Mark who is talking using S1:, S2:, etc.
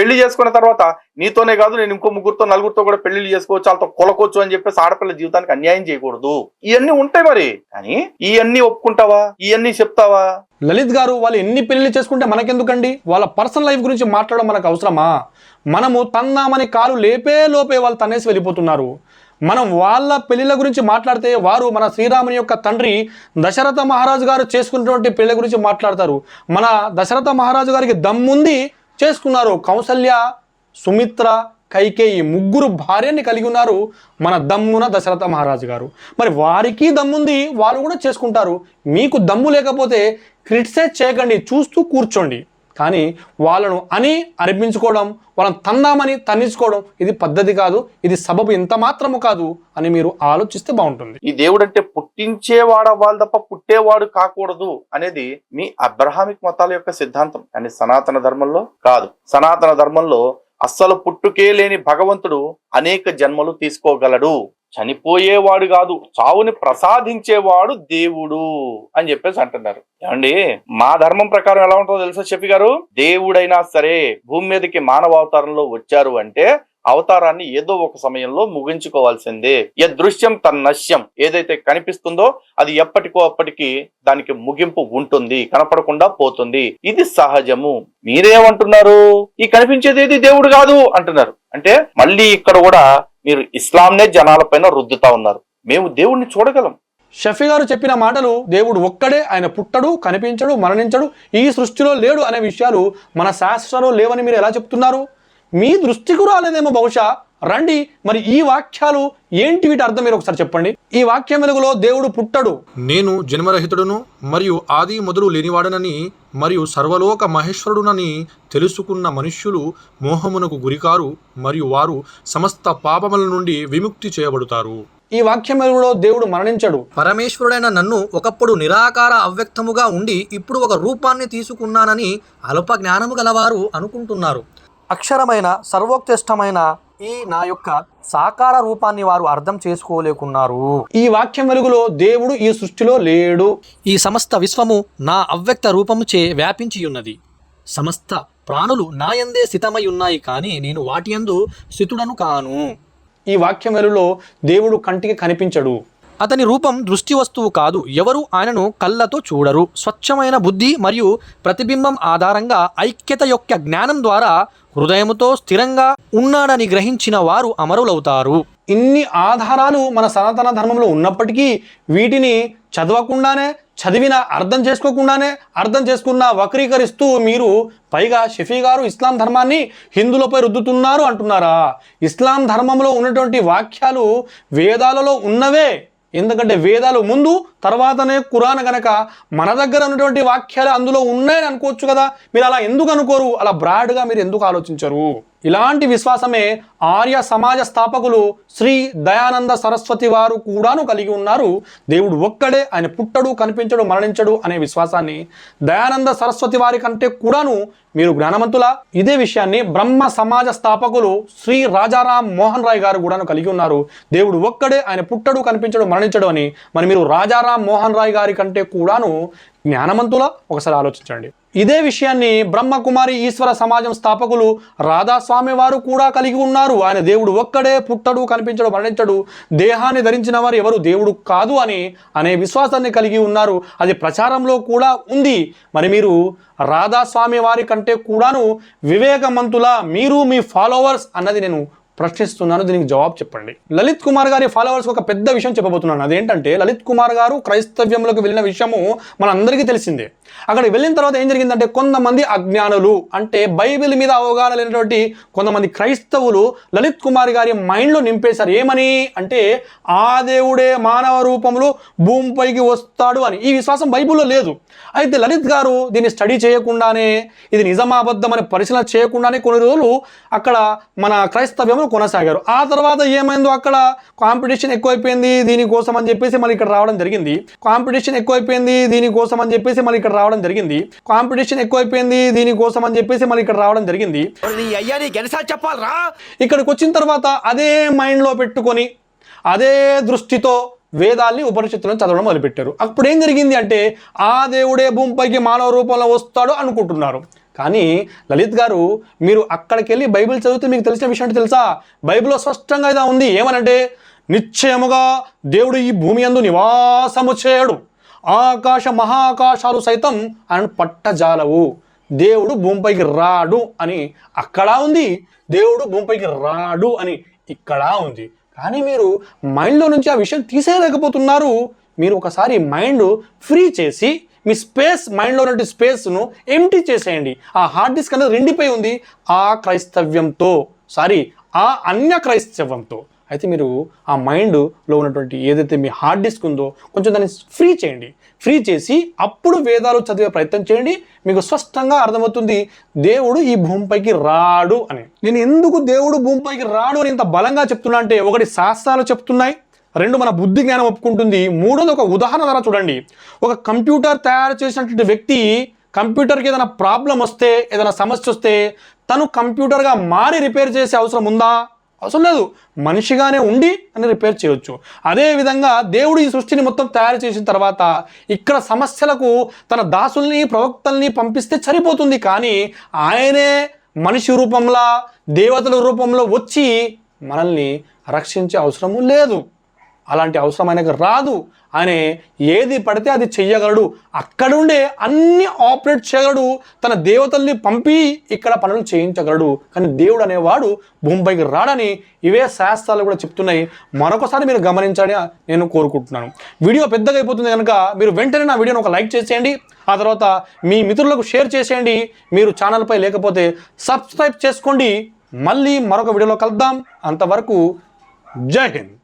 S1: పెళ్ళి చేసుకున్న తర్వాత నీతోనే కాదు నేను ఇంకో ముగ్గురుతో నలుగురితో కూడా పెళ్ళిళ్ళు చేసుకోవచ్చు వాళ్ళతో కొలకొచ్చు అని చెప్పేసి ఆడపిల్ల జీవితానికి అన్యాయం చేయకూడదు. ఇవన్నీ ఉంటాయి మరి. కానీ ఇవన్నీ ఒప్పుకుంటావా? ఇవన్నీ చెప్తావా?
S2: లలిత్ గారు వాళ్ళు ఎన్ని పెళ్ళి చేసుకుంటే మనకెందుకండి? వాళ్ళ పర్సనల్ లైఫ్ గురించి మాట్లాడడం మనకు అవసరమా? మనము తన్నామని కాలు లేపే లోపే వాళ్ళు తన్నేసి వెళ్ళిపోతున్నారు. మనం వాళ్ళ పెళ్ళిళ్ళ గురించి మాట్లాడితే వారు మన శ్రీరాముని యొక్క తండ్రి దశరథ మహారాజు గారు చేసుకున్నటువంటి పెళ్ళి గురించి మాట్లాడతారు. మన దశరథ మహారాజు గారికి దమ్ముంది చేసుకున్నారు. కౌసల్య సుమిత్ర కైకేయి ముగ్గురు భార్యని కలిగి ఉన్నారు మన దమ్మున దశరథ మహారాజు గారు. మరి వారికి దమ్ముంది వాళ్ళు కూడా చేసుకుంటారు. మీకు దమ్ము లేకపోతే క్రిటిసైజ్ చేయకండి చూస్తూ కూర్చోండి. కానీ వాళ్ళను అని అనిపించుకోవడం వాళ్ళని తన్నామని తన్నించుకోవడం ఇది పద్ధతి కాదు ఇది సబబు ఎంత మాత్రము కాదు అని మీరు ఆలోచిస్తే బాగుంటుంది.
S1: ఈ దేవుడు అంటే పుట్టించేవాడు అవ్వాలి తప్ప పుట్టేవాడు కాకూడదు అనేది మీ అబ్రహామిక్ మతాల యొక్క సిద్ధాంతం. కానీ సనాతన ధర్మంలో కాదు. సనాతన ధర్మంలో అస్సలు పుట్టుకే లేని భగవంతుడు అనేక జన్మలు తీసుకోగలడు. చనిపోయేవాడు కాదు చావుని ప్రసాదించేవాడు దేవుడు అని చెప్పేసి అంటున్నారు. ఏమండి? మా ధర్మం ప్రకారం ఎలా ఉంటుందో తెలుసా చెప్పి గారు? దేవుడైనా సరే భూమి మీదకి మానవ అవతారంలో వచ్చారు అంటే అవతారాన్ని ఏదో ఒక సమయంలో ముగించుకోవాల్సిందే. దృశ్యం తన్నశ్యం ఏదైతే కనిపిస్తుందో అది ఎప్పటికో అప్పటికి దానికి ముగింపు ఉంటుంది కనపడకుండా పోతుంది. ఇది సహజము. మీరేమంటున్నారు? ఈ కనిపించేది ఏది దేవుడు కాదు అంటున్నారు. అంటే మళ్ళీ ఇక్కడ కూడా మీరు ఇస్లాంనే జనాలపైన రుద్దుతా ఉన్నారు. మేము దేవుణ్ణి చూడగలం.
S2: షఫీ గారు చెప్పిన మాటలు దేవుడు ఒక్కడే ఆయన పుట్టడు కనిపించడు మరణించడు ఈ సృష్టిలో లేడు అనే విషయాలు మన శాస్త్రంలో లేవని మీరు ఎలా చెప్తున్నారు? మీ దృష్టికి రాలేదేమో బహుశా రండి. మరి ఈ వాక్యాలు ఏంటి వీటి అర్థం? మీరు ఒకసారి చెప్పండి. ఈ వాక్యం వెలుగులో దేవుడు పుట్టడు.
S3: నేను జన్మరహితుడును మరియు ఆది మొదలు లేనివాడనని మరియు సర్వలోక మహేశ్వరుడునని తెలుసుకున్న మనుష్యులు మోహమునకు గురికారు మరియు వారు సమస్త పాపముల నుండి విముక్తి చేయబడుతారు.
S2: ఈ వాక్యం వెలుగులో దేవుడు మరణించడు.
S4: పరమేశ్వరుడైన నన్ను ఒకప్పుడు నిరాకార అవ్యక్తముగా ఉండి ఇప్పుడు ఒక రూపాన్ని తీసుకున్నానని అల్ప జ్ఞానము గలవారు అనుకుంటున్నారు. అక్షరమైన సర్వోక్తిష్టమైన ఈ నా యొక్క సాకార రూపాన్ని వారు అర్థం చేసుకోలేకున్నారు.
S2: ఈ వాక్యం వెలుగులో దేవుడు ఈ సృష్టిలో లేడు.
S4: ఈ సమస్త విశ్వము నా అవ్యక్త రూపముచే వ్యాపించి ఉన్నది సమస్త ప్రాణులు నాయందే స్థితమై ఉన్నాయి కానీ నేను వాటి యందు స్థితుడను కాను.
S2: ఈ వాక్యం వెలుగులో దేవుడు కంటికి కనిపించడు.
S4: అతని రూపం దృష్టి వస్తువు కాదు ఎవరు ఆయనను కళ్ళతో చూడరు. స్వచ్ఛమైన బుద్ధి మరియు ప్రతిబింబం ఆధారంగా ఐక్యత యొక్క జ్ఞానం ద్వారా హృదయముతో స్థిరంగా ఉన్నాడని గ్రహించిన వారు అమరులవుతారు.
S2: ఇన్ని ఆధారాలు మన సనాతన ధర్మంలో ఉన్నప్పటికీ వీటిని చదవకుండానే చదివిన అర్థం చేసుకోకుండానే అర్థం చేసుకున్న వక్రీకరిస్తూ మీరు పైగా షఫీ గారు ఇస్లాం ధర్మాన్ని హిందువులపై రుద్దుతున్నారు అంటున్నారా? ఇస్లాం ధర్మంలో ఉన్నటువంటి వాక్యాలు వేదాలలో ఉన్నవే. ఎందుకంటే వేదాలు ముందు తర్వాతనే కురాన్ గనక మన దగ్గర ఉన్నటువంటి వాక్యాలు అందులో ఉన్నాయని అనుకోవచ్చు కదా. మీరు అలా ఎందుకు అనుకోరు? అలా బ్రాడ్గా మీరు ఎందుకు ఆలోచించరు? ఇలాంటి విశ్వాసమే ఆర్య సమాజ స్థాపకులు శ్రీ దయానంద సరస్వతి వారు కూడాను కలిగి ఉన్నారు. దేవుడు ఒక్కడే ఆయన పుట్టడు కనిపించడు మరణించడు అనే విశ్వాసాన్ని దయానంద సరస్వతి వారి కంటే కూడాను మీరు జ్ఞానవంతుల? ఇదే విషయాన్ని బ్రహ్మ సమాజ స్థాపకులు శ్రీ రాజారాం మోహన్ రాయ్ గారు కూడాను కలిగి ఉన్నారు. దేవుడు ఒక్కడే ఆయన పుట్టడు కనిపించడు మరణించడు అని మరి మీరు రాజారాం మోహన్ రాయ్ గారి కంటే కూడాను జ్ఞానవంతుల? ఒకసారి ఆలోచించండి. ఇదే విషయాన్ని బ్రహ్మకుమారి ఈశ్వర సమాజం స్థాపకులు రాధాస్వామి వారు కూడా కలిగి ఉన్నారు. ఆయన దేవుడు ఒక్కడే పుట్టడు కనిపించడు మరణించడు దేహాన్ని ధరించిన వారు ఎవరు? దేవుడు కాదు అని అనే విశ్వాసాన్ని కలిగి ఉన్నారు. అది ప్రచారంలో కూడా ఉంది. మరి మీరు రాధాస్వామి వారి కంటే కూడాను వివేకమంతుల మీరు మీ ఫాలోవర్స్ అన్నది నేను ప్రశ్నిస్తున్నాను దీనికి జవాబు చెప్పండి. లలిత్ కుమార్ గారి ఫాలోవర్స్ ఒక పెద్ద విషయం చెప్పబోతున్నాను. అదేంటంటే లలిత్ కుమార్ గారు క్రైస్తవ్యంలోకి వెళ్ళిన విషయము మనందరికీ తెలిసిందే. అక్కడికి వెళ్ళిన తర్వాత ఏం జరిగిందంటే కొంతమంది అజ్ఞానులు అంటే బైబిల్ మీద అవగాహన లేనటువంటి కొంతమంది క్రైస్తవులు లలిత్ కుమార్ గారి మైండ్లో నింపేశారు. ఏమని? అంటే ఆ దేవుడే మానవ రూపంలో భూమిపైకి వస్తాడు అని. ఈ విశ్వాసం బైబిల్లో లేదు. అయితే లలిత్ గారు దీన్ని స్టడీ చేయకుండానే ఇది నిజమాబద్ధం పరిశీలన చేయకుండానే కొన్ని రోజులు అక్కడ మన క్రైస్తవ్యంలో కొనసాగారు. ఆ తర్వాత ఏమైందో అక్కడ కాంపిటీషన్ ఎక్కువైపోయింది దీనికోసం అని చెప్పేసి మళ్ళీ ఇక్కడ రావడం జరిగింది. కాంపిటీషన్ ఎక్కువైపోయింది దీనికోసం అని చెప్పేసి మళ్ళీ ఇక్కడ రావడం జరిగింది. కాంపిటీషన్ ఎక్కువైపోయింది దీనికోసం అని చెప్పేసి మళ్ళీ ఇక్కడ రావడం జరిగింది. ఇక్కడికి వచ్చిన తర్వాత అదే మైండ్లో పెట్టుకొని అదే దృష్టితో వేదాల్ని ఉపనిషత్తులను చదవడం మొదలుపెట్టారు. అప్పుడు ఏం జరిగింది అంటే ఆ దేవుడే భూమిపైకి మానవ రూపంలో వస్తాడు అనుకుంటున్నారు. కానీ లలిత్ గారు మీరు అక్కడికి వెళ్ళి బైబిల్ చదివితే మీకు తెలిసిన విషయం అంటే తెలుసా? బైబిల్లో స్పష్టంగా ఇదా ఉంది. ఏమనంటే నిశ్చయముగా దేవుడు ఈ భూమి అందు నివాసము చేయడు. ఆకాశ మహాకాశాలు సైతం ఆయన పట్టజాలవు. దేవుడు భూమిపైకి రాడు అని అక్కడ ఉంది. దేవుడు భూమిపైకి రాడు అని ఇక్కడ ఉంది. కానీ మీరు మైండ్లో నుంచి ఆ విషయం తీసేయలేకపోతున్నారు. మీరు ఒకసారి మైండ్ ఫ్రీ చేసి మీ స్పేస్ మైండ్లో ఉన్న స్పేస్ను ఎంటీ చేసేయండి. ఆ హార్డ్ డిస్క్ అనేది రెండిపోయి ఉంది. ఆ క్రైస్తవ్యంతో సారీ ఆ అన్య క్రైస్తవ్యంతో. అయితే మీరు ఆ మైండ్లో ఉన్నటువంటి ఏదైతే మీ హార్డ్ డిస్క్ ఉందో కొంచెం దాన్ని ఫ్రీ చేయండి. ఫ్రీ చేసి అప్పుడు వేదాలు చదివే ప్రయత్నం చేయండి. మీకు స్పష్టంగా అర్థమవుతుంది దేవుడు ఈ భూమిపైకి రాడు అని. నేను ఎందుకు దేవుడు భూమిపైకి రాడు అని ఇంత బలంగా చెప్తున్నా అంటే ఒకటి శాస్త్రాలు చెప్తున్నాయి. రెండు మన బుద్ధి జ్ఞానం ఒప్పుకుంటుంది. మూడోది ఒక ఉదాహరణ ద్వారా చూడండి. ఒక కంప్యూటర్ తయారు చేసినటువంటి వ్యక్తి కంప్యూటర్కి ఏదైనా ప్రాబ్లం వస్తే ఏదైనా సమస్య వస్తే తను కంప్యూటర్గా మారి రిపేర్ చేసే అవసరం ఉందా? అవసరం లేదు. మనిషిగానే ఉండి అని రిపేర్ చేయొచ్చు. అదేవిధంగా దేవుడు ఈ సృష్టిని మొత్తం తయారు చేసిన తర్వాత ఇక్కడ సమస్యలకు తన దాసుల్ని ప్రవక్తల్ని పంపిస్తే సరిపోతుంది. కానీ ఆయనే మనిషి రూపంలో దేవతల రూపంలో వచ్చి మనల్ని రక్షించే అవసరము లేదు. అలాంటి అవసరం ఆయనకు రాదు అనే ఏది పడితే అది చెయ్యగలడు. అక్కడుండే అన్ని ఆపరేట్ చేయగలడు. తన దేవతల్ని పంపి ఇక్కడ పనులు చేయించగలడు. కానీ దేవుడు అనేవాడు భూమిపైకి రాడని ఇవే శాస్త్రాలు కూడా చెప్తున్నాయి. మరొకసారి మీరు గమనించాలని నేను కోరుకుంటున్నాను. వీడియో పెద్దగా అయిపోతుంది కనుక మీరు వెంటనే నా వీడియోని ఒక లైక్ చేసేయండి. ఆ తర్వాత మీ మిత్రులకు షేర్ చేసేయండి. మీరు ఛానల్పై లేకపోతే సబ్స్క్రైబ్ చేసుకోండి. మళ్ళీ మరొక వీడియోలో కలుద్దాం. అంతవరకు జై హింద్.